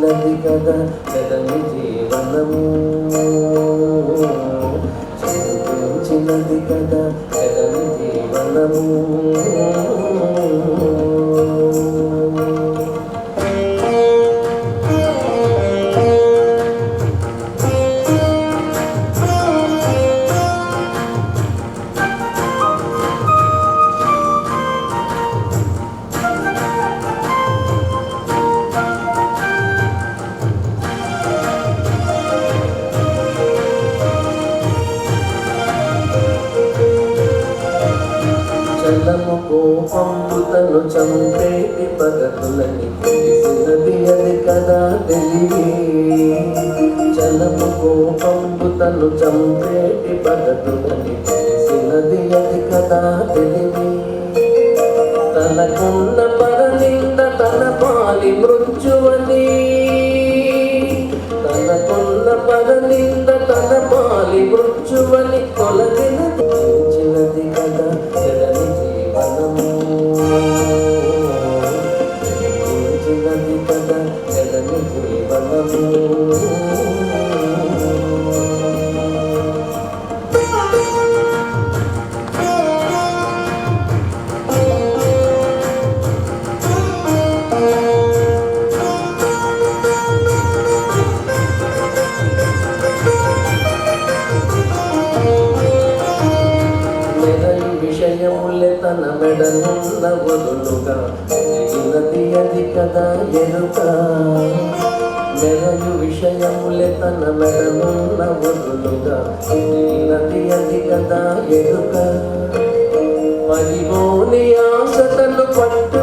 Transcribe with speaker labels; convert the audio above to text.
Speaker 1: నది కదా కదని జీవనము. చూపించినది కదా కదని జీవనము. చలము కోపంబుతను చంపేటి పగతులని తెలిసినది అది కదా తెలివి చలము కోపంబుతను చంపేటి పగతులని తెలిసినది అది కదా తెలివి తనకున్న పరనింద తన పాలి మృత్యువని. తనకున్న పరనింద తన పాలి మృత్యువని. తన మెడనున్న వదులుగా. చిన్నది అది కదా ఎరుక. మెదడు విషయములే తన మెడనున్న వదులుగా నది అది కదా ఎరుక పరిగోని ఆశతను పట్టు